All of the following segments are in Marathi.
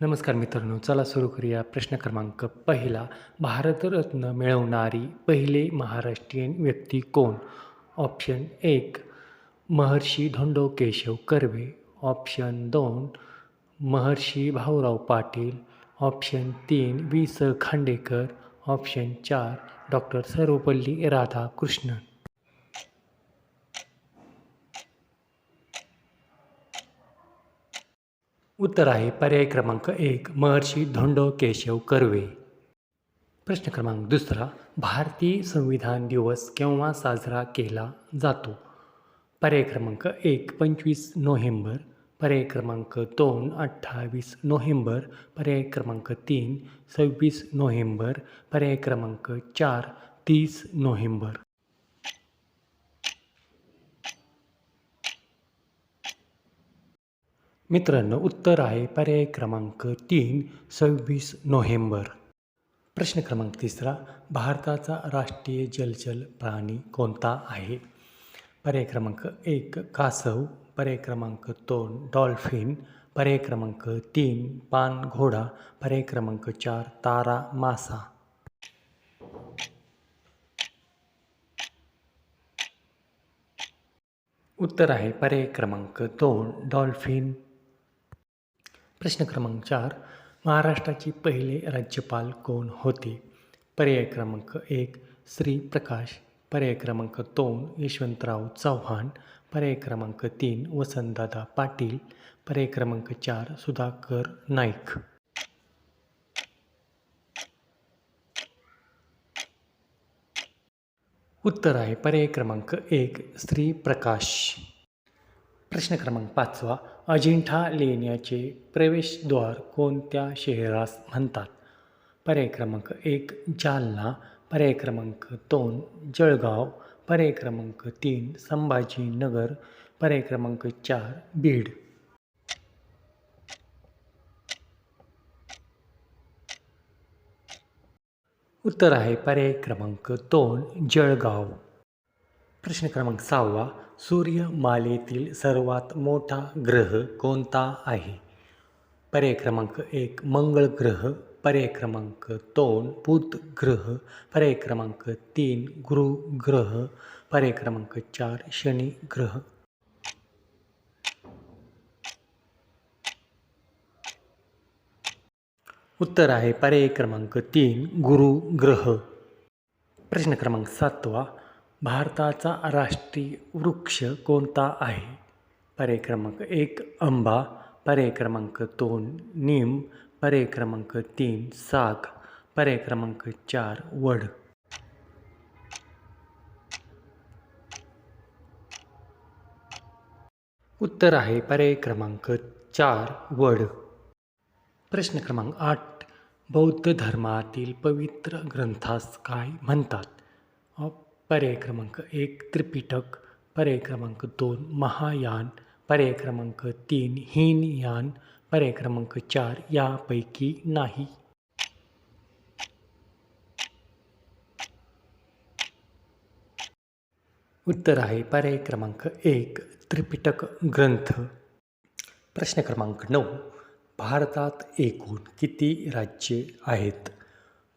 नमस्कार मित्रांनो चला सुरू करूया प्रश्न क्रमांक पहिला. भारतरत्न मिळवणारी पहिले महाराष्ट्रीयन व्यक्ती कोण? ऑप्शन एक महर्षी धोंडो केशव कर्वे. ऑप्शन दोन महर्षी भाऊराव पाटील. ऑप्शन तीन वी स खांडेकर. ऑप्शन चार डॉक्टर सर्वपल्ली राधाकृष्णन. उत्तर आहे पर्याय क्रमांक एक महर्षी धोंडो केशव कर्वे. प्रश्न क्रमांक दुसरा भारतीय संविधान दिवस केव्हा साजरा केला जातो? पर्याय क्रमांक एक पंचवीस नोव्हेंबर. पर्याय क्रमांक दोन अठ्ठावीस नोव्हेंबर. पर्याय क्रमांक तीन सव्वीस नोव्हेंबर. पर्याय क्रमांक चार तीस नोव्हेंबर. मित्रांनो उत्तर आहे पर्याय क्रमांक तीन सव्वीस नोव्हेंबर. प्रश्न क्रमांक तिसरा भारताचा राष्ट्रीय जलचर प्राणी कोणता आहे? पर्याय क्रमांक एक कासव. पर्याय क्रमांक दोन डॉल्फिन. पर्याय क्रमांक तीन पान घोडा. पर्याय क्रमांक चार तारा मासा. उत्तर आहे पर्याय क्रमांक दोन डॉल्फिन. प्रश्न क्रमांक चार महाराष्ट्राचे पहिले राज्यपाल कोण होते? पर्याय क्रमांक एक श्री प्रकाश. पर्याय क्रमांक दोन यशवंतराव चव्हाण. पर्याय क्रमांक तीन वसंतदादा पाटील. पर्याय क्रमांक चार सुधाकर नाईक. उत्तर आहे. पर्याय क्रमांक एक श्री प्रकाश. प्रश्न क्रमांक पाचवा. अजिंठा लेण्याचे प्रवेशद्वार कोणत्या शहरास म्हणतात? पर्याय क्रमांक एक जालना. पर्याय क्रमांक दोन जळगाव. पर्याय क्रमांक तीन संभाजीनगर. पर्याय क्रमांक चार बीड. उत्तर आहे पर्याय क्रमांक दोन जळगाव. प्रश्न क्रमांक सहावा सूर्यमालेतील सर्वात मोठा ग्रह कोणता आहे? पर्याय क्रमांक एक मंगळ ग्रह. पर्याय क्रमांक दोन बुध ग्रह. पर्याय क्रमांक तीन गुरु ग्रह. पर्याय क्रमांक चार शनी ग्रह. उत्तर आहे पर्याय क्रमांक तीन गुरु ग्रह. प्रश्न क्रमांक सातवा भारताचा राष्ट्रीय वृक्ष कोणता आहे? पर्याय क्रमांक एक आंबा. पर्याय क्रमांक दोन नीम. पर्याय क्रमांक तीन साग. पर्याय क्रमांक चार वड. उत्तर आहे पर्याय क्रमांक चार वड. प्रश्न क्रमांक आठ बौद्ध धर्मातील पवित्र ग्रंथास काय म्हणतात? पर्याय क्रमांक एक त्रिपिटक. पर्याय क्रमांक दोन महायान. पर्याय क्रमांक तीन हीनयान. पर्याय क्रमांक चार यापैकी नाही. उत्तर आहे पर्याय क्रमांक एक त्रिपिटक ग्रंथ. प्रश्न क्रमांक नऊ भारतात एकूण किती राज्ये आहेत?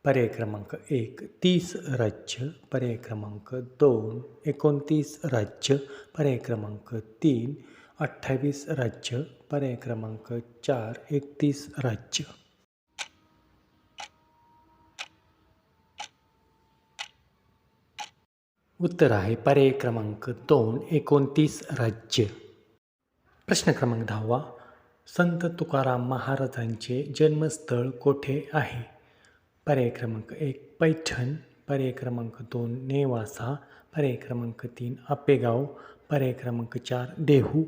पर्याय क्रमांक एक तीस राज्य पर्याय क्रमांक दोन एकोणतीस राज्य पर्याय क्रमांक तीन अठ्ठावीस राज्य पर्याय क्रमांक चार एकतीस राज्य. उत्तर आहे पर्याय क्रमांक दोन एकोणतीस राज्य. प्रश्न क्रमांक दहावा संत तुकाराम महाराजांचे जन्मस्थळ कोठे आहे? पर्याय क्रमांक एक पैठण. पर्याय क्रमांक दोन नेवासा. पर्याय क्रमांक तीन आपेगाव. पर्याय क्रमांक चार देहू.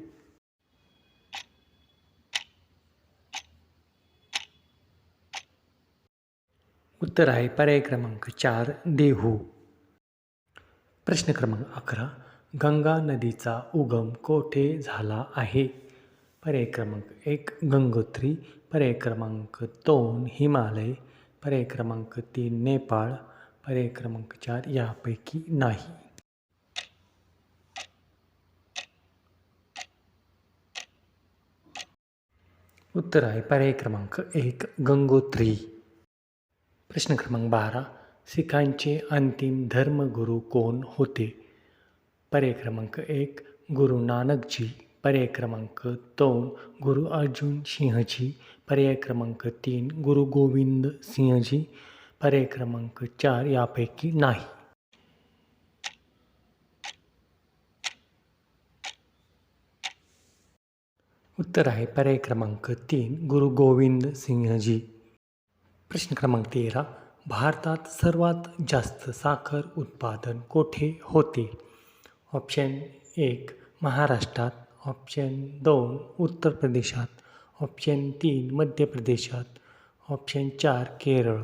उत्तर आहे पर्याय क्रमांक चार देहू. प्रश्न क्रमांक अकरा गंगा नदीचा उगम कोठे झाला आहे? पर्याय क्रमांक एक गंगोत्री. पर्याय क्रमांक दोन हिमालय. पर्याय क्रमांक तीन, नेपाळ पर्याय क्रमांक चार, यापैकी नाही. उत्तर आहे पर्याय क्रमांक एक, गंगोत्री. प्रश्न क्रमांक बारा, सिखांचे अंतिम धर्मगुरू कोण होते? पर्याय क्रमांक एक गुरु नानकजी पर्याय क्रमांक दोन गुरु अर्जुन सिंहजी पर्याय क्रमांक तीन गुरु गोविंद सिंहजी पर्याय क्रमांक चार यापैकी नाही. उत्तर आहे पर्याय क्रमांक तीन गुरु गोविंद सिंहजी. प्रश्न क्रमांक तेरा, भारतात सर्वात जास्त साखर उत्पादन कोठे होते? ऑप्शन एक, महाराष्ट्रात ऑप्शन दोन उत्तर प्रदेशात ऑप्शन तीन मध्य प्रदेशात ऑप्शन चार केरळ.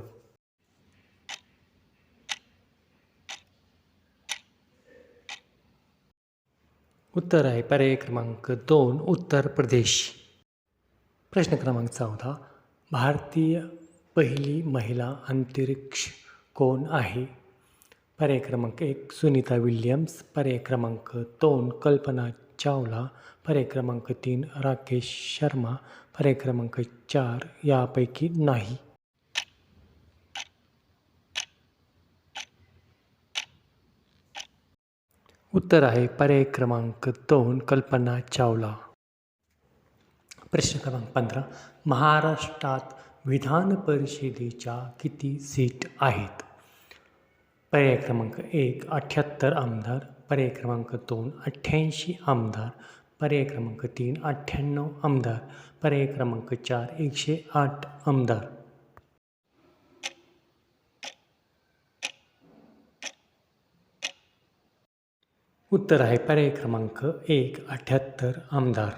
उत्तर आहे पर्याय क्रमांक दोन उत्तर प्रदेश. प्रश्न क्रमांक चौदा भारतीय पहिली महिला अंतरिक्ष कोण आहे? पर्याय क्रमांक एक सुनीता विल्यम्स पर्याय क्रमांक दोन कल्पना चावला पर्याय क्रमांक तीन राकेश शर्मा पर्याय क्रमांक चार यापैकी नाही. उत्तर आहे पर्याय क्रमांक दोन कल्पना चावला. प्रश्न क्रमांक पंधरा महाराष्ट्रात विधान परिषदेच्या किती सीट आहेत? पर्याय क्रमांक एक अठ्ठ्याहत्तर आमदार पर्याय क्रमांक दोन अठ्ठ्याऐंशी आमदार. पर्याय क्रमांक तीन अठ्ठ्याण्णव आमदार. पर्याय क्रमांक चार एकशे आठ आमदार. उत्तर आहे पर्याय क्रमांक एक अठ्ठ्याहत्तर आमदार.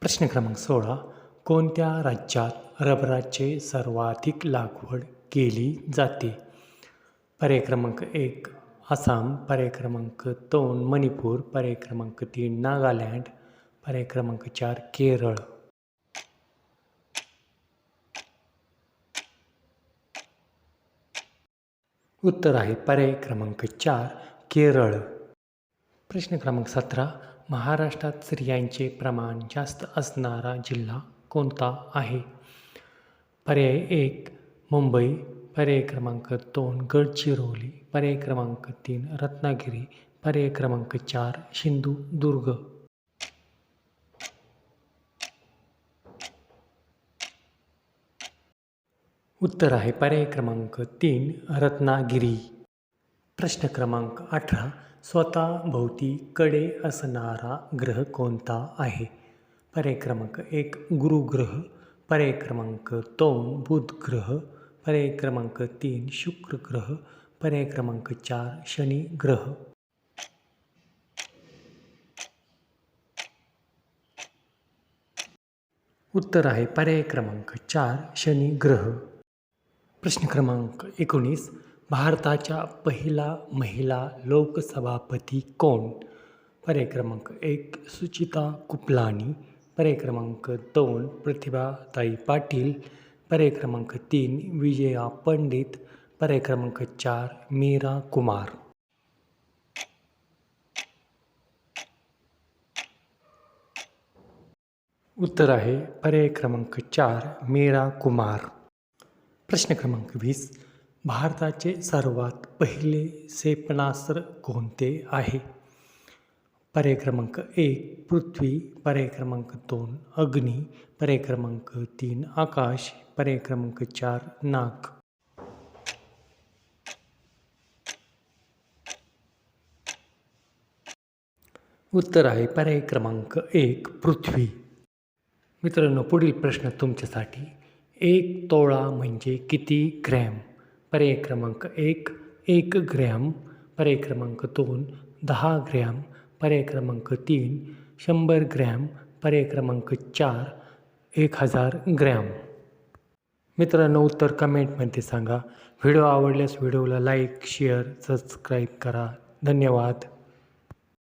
प्रश्न क्रमांक सोळा कोणत्या राज्यात रबराचे सर्वाधिक लागवड केली जाते? पर्याय क्रमांक एक आसाम पर्याय क्रमांक दोन मणिपूर पर्याय क्रमांक तीन नागालँड पर्याय क्रमांक चार केरळ. उत्तर आहे पर्याय क्रमांक चार केरळ. प्रश्न क्रमांक सतरा महाराष्ट्रात स्त्रियांचे प्रमाण जास्त असणारा जिल्हा कोणता आहे? पर्याय एक मुंबई. पर्याय क्रमांक दोन गडचिरोली पर्याय क्रमांक तीन रत्नागिरी पर्याय क्रमांक चार सिंधुदुर्ग उत्तर आहे पर्याय क्रमांक तीन रत्नागिरी. प्रश्न क्रमांक अठरा स्वतः भोवती कडे असणारा ग्रह कोणता आहे? पर्याय क्रमांक एक गुरुग्रह पर्याय क्रमांक दोन बुध ग्रह पर्याय क्रमांक तीन शुक्र ग्रह पर्याय क्रमांक चार शनी ग्रह. उत्तर आहे पर्याय क्रमांक चार शनी ग्रह. प्रश्न क्रमांक एकोणीस भारताच्या पहिला महिला लोकसभापती कोण? पर्याय क्रमांक एक सुचिता कुपलानी पर्याय क्रमांक दोन प्रतिभाताई पाटील पर्याय क्रमांक तीन विजया पंडित पर्याय क्रमांक चार मीरा कुमार. उत्तर आहे पर्याय क्रमांक चार मीरा कुमार. प्रश्न क्रमांक वीस भारताचे सर्वात पहिले क्षेपणास्त्र कोणते आहे? पर्याय क्रमांक एक पृथ्वी पर्याय क्रमांक दोन अग्नी पर्याय क्रमांक तीन आकाश पर्याय क्रमांक चार नाक. उत्तर आहे पर्याय क्रमांक एक पृथ्वी. मित्रांनो पुढील प्रश्न तुमच्यासाठी. एक तोळा म्हणजे किती ग्रॅम? पर्याय क्रमांक एक एक ग्रॅम. पर्याय क्रमांक दोन दहा ग्रॅम. पर्याय क्रमांक तीन शंभर ग्रॅम पर्याय क्रमांक चार एक हजार ग्रॅम. मित्रांनो उत्तर कमेंटमध्ये सांगा. व्हिडिओ आवडल्यास व्हिडिओला लाईक शेअर सबस्क्राईब करा. धन्यवाद.